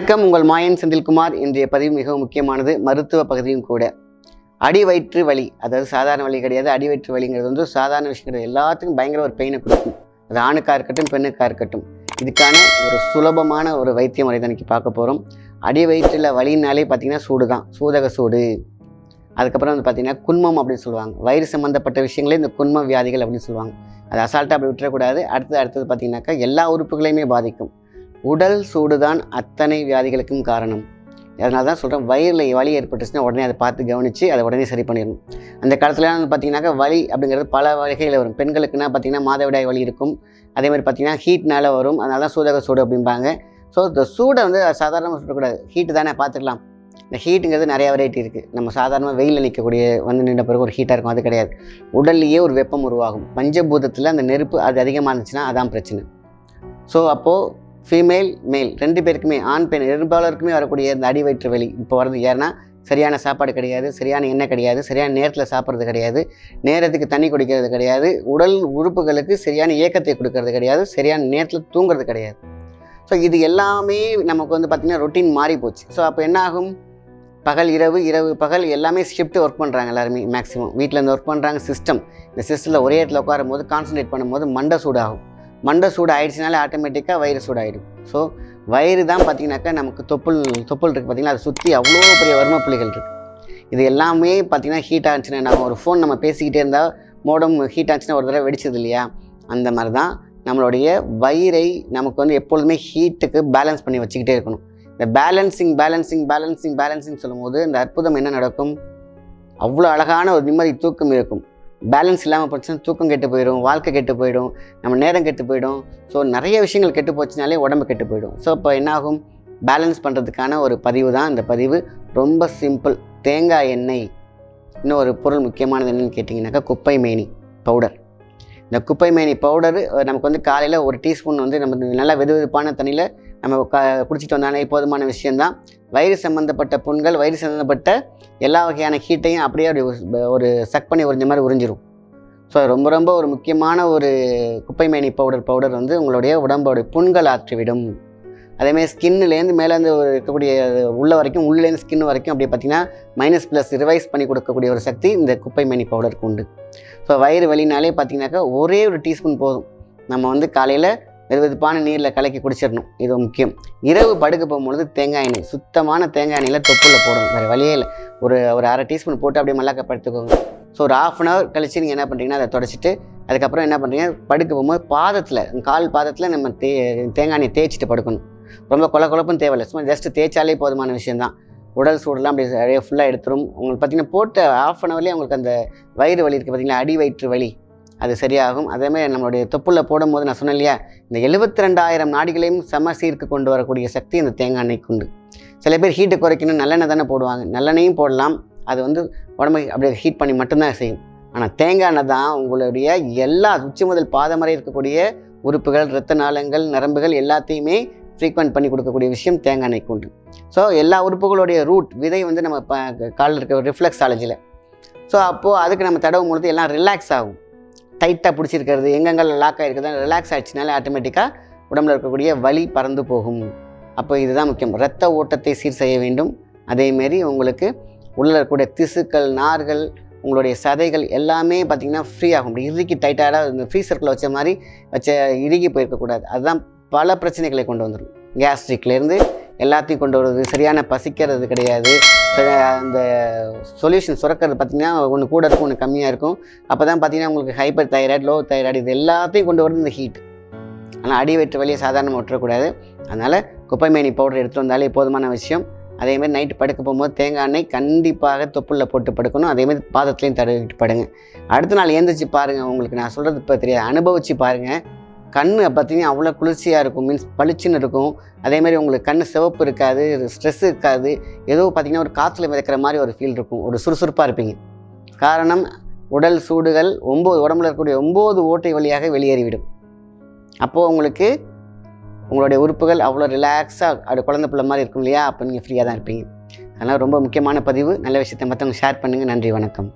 வணக்கம். உங்கள் மாயன் செந்தில்குமார். இன்றைய பதிவு மிகவும் முக்கியமானது. மருத்துவ பகுதியும் கூட. அடி வயிற்று வலி. அதாவது சாதாரண வலி கிடையாது. அடி வயிற்று வலிங்கிறது வந்து சாதாரண விஷயம் கிடையாது. எல்லாத்துக்கும் பயங்கர ஒரு பெயினை கொடுக்கும். அது ஆணுக்காக இருக்கட்டும் பெண்ணுக்காக இருக்கட்டும். இதுக்கான ஒரு சுலபமான ஒரு வைத்திய முறை தான் பார்க்க போகிறோம் அடி வயிற்றில் வலினாலே பார்த்தீங்கன்னா சூடு தான். சூதக சூடு. அதுக்கப்புறம் வந்து பார்த்தீங்கன்னா குன்மம் அப்படின்னு சொல்லுவாங்க. வயிறு சம்மந்தப்பட்ட விஷயங்களே இந்த குன்ம வியாதிகள் அப்படின்னு சொல்லுவாங்க. அது அசால்ட்டாக அப்படி விட்டுறக்கூடாது. அடுத்தது அடுத்தது பார்த்திங்கனாக்கா எல்லா உறுப்புகளையுமே பாதிக்கும். உடல் சூடு தான் அத்தனை வியாதிகளுக்கும் காரணம். அதனால தான் சொல்கிறேன் வயிறில் வலி ஏற்பட்டுச்சுன்னா உடனே அதை பார்த்து கவனித்து அதை உடனே சரி பண்ணிடணும். அந்த காலத்துலலாம் வந்து பார்த்தீங்கன்னாக்கா வலி அப்படிங்கிறது பல வகையில் வரும். பெண்களுக்குன்னா பார்த்தீங்கன்னா மாதவிடாய் வலி இருக்கும். அதே மாதிரி பார்த்தீங்கன்னா ஹீட்னால வரும். அதனால தான் சூதக சூடு அப்படிம்பாங்க. ஸோ இந்த சூடை வந்து சாதாரணமாக சொல்லக்கூடாது ஹீட்டு தானே பார்த்துக்கலாம். இந்த ஹீட்டுங்கிறது நிறைய வெரைட்டி இருக்குது நம்ம சாதாரணமாக வெயிலில் நிற்கக்கூடிய வந்து நின்ற பிறகு ஒரு ஹீட்டாக இருக்கும். அது கிடையாது. உடல்லையே ஒரு வெப்பம் உருவாகும். பஞ்சபூதத்தில் அந்த நெருப்பு அது அதிகமாக இருந்துச்சுன்னா அதான் பிரச்சனை. ஸோ அப்போது ஃபீமேல் மேல் ரெண்டு பேருக்குமே ஆண் பெண். இருபாலருக்குமே வரக்கூடிய இந்த அடி வயிற்று வலி இப்போ வரது ஏன்னா சரியான சாப்பாடு கிடையாது சரியான எண்ணெய் கிடையாது சரியான நேரத்தில் சாப்பிட்றது கிடையாது நேரத்துக்கு தண்ணி குடிக்கிறது கிடையாது உடல் உறுப்புகளுக்கு சரியான இயக்கத்தை கொடுக்கறது கிடையாது சரியான நேரத்தில் தூங்குறது கிடையாது. ஸோ இது எல்லாமே நமக்கு வந்து பார்த்திங்கன்னா ரொட்டீன் மாறி போச்சு. ஸோ அப்போ என்ன ஆகும் பகல் இரவு இரவு பகல் எல்லாமே ஷிஃப்ட் ஒர்க் பண்ணுறாங்க எல்லாருமே மேக்ஸிமம் வீட்டில் இருந்து ஒர்க் பண்ணுறாங்க சிஸ்டம் இந்த சிஸ்டத்தில் ஒரே இடத்துல உட்காரும் போது கான்சன்ட்ரேட் பண்ணும்போது மண்டை சூடாகும். மண்டை சூடு ஆயிடுச்சுனாலே ஆட்டோமேட்டிக்காக வயிறு சூடாயிடும். ஸோ வயிறு தான் பார்த்தீங்கன்னாக்கா நமக்கு தொப்புள் தொப்புள் இருக்குது பார்த்திங்கன்னா அதை சுற்றி அவ்வளோ பெரிய வர்ம புள்ளிகள் இருக்குது இது எல்லாமே பார்த்தீங்கன்னா ஹீட் ஆச்சுன்னா நம்ம ஒரு ஃபோன் நம்ம பேசிக்கிட்டே இருந்தால் மோடம் ஹீட் ஆச்சுன்னா ஒரு தடவை வெடிச்சது இல்லையா? அந்த மாதிரி தான் நம்மளுடைய வயிறை நமக்கு வந்து எப்பொழுதுமே ஹீட்டுக்கு பேலன்ஸ் பண்ணி வச்சுக்கிட்டே இருக்கணும். இந்த பேலன்சிங் பேலன்சிங் பேலன்சிங் பேலன்சிங் சொல்லும்போது இந்த அற்புதம் என்ன நடக்கும்? அவ்வளோ அழகான ஒரு நிம்மதி தூக்கம் இருக்கும். பேலன்ஸ் இல்லாமல் போச்சுன்னா தூக்கம் கெட்டு போயிடும் வாழ்க்கை கெட்டு போயிடும் நம்ம நேரம் கெட்டு போயிடும். ஸோ நிறைய விஷயங்கள் கெட்டு போச்சுனாலே உடம்பு கெட்டு போயிடும். ஸோ இப்போ என்னாகும்? பேலன்ஸ் பண்ணுறதுக்கான ஒரு பதிவு தான் இந்த பதிவு. ரொம்ப சிம்பிள் தேங்காய் எண்ணெய். இன்னும் ஒரு பொருள் முக்கியமானது என்னென்னு கேட்டிங்கனாக்கா குப்பை மேனி பவுடர் இந்த குப்பை மேனி பவுடர் நமக்கு வந்து காலையில் ஒரு டீஸ்பூன் வந்து நம்ம நல்லா வெது வெதுப்பான தண்ணியில் நம்ம க குடிச்சிட்டு வந்தாலே போதுமான விஷயந்தான் வயிறு சம்மந்தப்பட்ட புண்கள் வயிறு சம்மந்தப்பட்ட எல்லா வகையான ஹீட்டையும் அப்படியே அப்படி ஒரு- ஒரு சக் பண்ணி உறிஞ்ச மாதிரி உறிஞ்சிரும். ஸோ ரொம்ப ரொம்ப ஒரு முக்கியமான ஒரு குப்பை மேனி பவுடர் பவுடர் வந்து உங்களுடைய உடம்போடைய புண்கள் ஆற்றிவிடும். அதேமாதிரி ஸ்கின்னுலேருந்து மேலேருந்து ஒரு இருக்கக்கூடிய உள்ள வரைக்கும் உள்ளேருந்து ஸ்கின் வரைக்கும் அப்படியே பார்த்தீங்கன்னா மைனஸ் ப்ளஸ் ரிவைஸ் பண்ணி கொடுக்கக்கூடிய ஒரு சக்தி இந்த குப்பை மேனி பவுடருக்கு உண்டு. ஸோ வயிறு வலினாலே பார்த்தீங்கன்னாக்கா ஒரே ஒரு டீஸ்பூன் போதும். நம்ம வந்து காலையில் வெதுவெதுப்பான நீரில் கலக்கி குடிச்சிடணும். இது முக்கியம். இரவு படுக்க போகும்பொழுது தேங்காய் எண்ணெய் சுத்தமான தேங்காய் எண்ணெயில் தொப்புளில் போடணும். வேறு வழியே இல்லை. ஒரு ஒரு அரை டீஸ்பூன் போட்டு அப்படியே மல்லாக்க படுத்துக்கோங்க. ஸோ ஒரு ஆஃப் அன் ஹவர் கழிச்சு நீங்கள் என்ன பண்ணுறீங்கன்னா அதை தொடச்சிட்டு அதுக்கப்புறம் என்ன பண்ணுறீங்க படுக்க போகும்போது பாதத்தில் கால் பாதத்தில் நம்ம தே தேங்காய் எண்ணெய் தேய்ச்சிட்டு படுக்கணும். ரொம்ப கொல கொலப்பும் தேவையில்லை. சும்மா ஜஸ்ட் தேய்ச்சாலே போதுமான விஷயந்தான் உடல் சூடெல்லாம் அப்படி அப்படியே ஃபுல்லாக எடுத்துரும். உங்களுக்கு பார்த்தீங்கன்னா போட்ட ஆஃப் அன் ஹவர்லேயே உங்களுக்கு அந்த வயிறு வலி இருக்குது பார்த்தீங்களா? அடி வயிற்று வலி. அது சரியாகும். அதேமாதிரி நம்மளுடைய தொப்புளில் போடும்போது நான் சொன்னேன் இல்லையா இந்த எழுபத்தி ரெண்டாயிரம் நாடிகளையும் சம சீர்க்கு கொண்டு வரக்கூடிய சக்தி இந்த தேங்காய் எண்ணெய்க்கு உண்டு. சில பேர் ஹீட்டை குறைக்கணும் நல்லெண்ணெய் தானே போடுவாங்க. நல்லெண்ணையும் போடலாம். அது வந்து உடம்பை அப்படியே ஹீட் பண்ணி மட்டும்தான் செய்யும். ஆனால் தேங்காய் எண்ணெய் தான் உங்களுடைய எல்லா உச்சி முதல் பாதம் வரை இருக்கக்கூடிய உறுப்புகள் இரத்த நாளங்கள் நரம்புகள் எல்லாத்தையுமே ஃப்ரீக்வெண்ட் பண்ணி கொடுக்கக்கூடிய விஷயம் தேங்காய் எண்ணெய்க்கு உண்டு. ஸோ எல்லா உறுப்புகளுடைய ரூட் விதை வந்து நம்ம காலில் இருக்க ரிஃப்ளெக்ஸாலஜியில் ஸோ அப்போது அதுக்கு நம்ம தடவும் பொழுது எல்லாம் ரிலாக்ஸ் ஆகும். டைட்டாக பிடிச்சிருக்கிறது எங்கெங்கெல்லாம் லாக் ஆகிருக்கிறது ரிலாக்ஸ் ஆகிடுச்சினாலே ஆட்டோமேட்டிக்காக உடம்புல இருக்கக்கூடிய வலி பறந்து போகும். அப்போ இதுதான் முக்கியம். இரத்த ஓட்டத்தை சீர் செய்ய வேண்டும். அதேமாரி உங்களுக்கு உள்ள இருக்கக்கூடிய திசுக்கள் நார்கள் உங்களுடைய சதைகள் எல்லாமே பார்த்திங்கன்னா ஃப்ரீ ஆகும். இப்படி இறுக்கி டைட்டாக இந்த ஃப்ரீசர்க்குள்ள வச்ச மாதிரி வச்ச இறுகி போயிருக்கக்கூடாது. அதுதான் பல பிரச்சனைகளை கொண்டு வந்துடும் கேஸ்ட்ரிக்லேருந்து எல்லாத்தையும் கொண்டு வர்றது சரியான பசிக்கிறது கிடையாது. அந்த சொல்யூஷன் சுரக்கிறது பார்த்திங்கன்னா ஒன்று கூட இருக்கும் ஒன்று கம்மியாக இருக்கும். அப்போ தான் பார்த்தீங்கன்னா உங்களுக்கு ஹைப்பர் தைராய்டு லோ தைராய்டு இது எல்லாத்தையும் கொண்டு வரது இந்த ஹீட் ஆனால் அடி வெட்டு வழியை சாதாரணமாக விட்டுறக்கூடாது. அதனால் குப்பைமேனி பவுடர் எடுத்துகிட்டு வந்தாலே போதுமான விஷயம். அதேமாதிரி நைட்டு படுக்க போகும்போது தேங்காய் எண்ணெய் கண்டிப்பாக தொப்புளில் போட்டு படுக்கணும். அதேமாதிரி பாதத்துலேயும் தடவிட்டு படுங்க. அடுத்த நாள் எழுந்திரிச்சு பாருங்கள் உங்களுக்கு நான் சொல்கிறது இப்போ தெரியாது. அனுபவித்து பாருங்கள் கண் பார்த்தீங்கன்னா அவ்வளோ குளிர்ச்சியாக இருக்கும். மீன்ஸ் பளிச்சுன்னு இருக்கும். அதேமாதிரி உங்களுக்கு கண் சிவப்பு இருக்காது ஸ்ட்ரெஸ் இருக்காது. ஏதோ பார்த்திங்கன்னா ஒரு காற்றுல மிதக்கிற மாதிரி ஒரு ஃபீல் இருக்கும். ஒரு சுறுசுறுப்பாக இருப்பீங்க. காரணம் உடல் சூடுகள் ஒம்பது உடம்புல இருக்கக்கூடிய ஒம்பது ஓட்டை வழியாக வெளியேறிவிடும். அப்போது உங்களுக்கு உங்களுடைய உறுப்புகள் அவ்வளோ ரிலாக்ஸாக அப்படி குழந்த பிள்ளை மாதிரி இருக்கும் இல்லையா? அப்போ நீங்கள் ஃப்ரீயாக தான் இருப்பீங்க. அதனால் ரொம்ப முக்கியமான பதிவு. நல்ல விஷயத்தை மற்றவங்க ஷேர் பண்ணுங்கள் நன்றி வணக்கம்.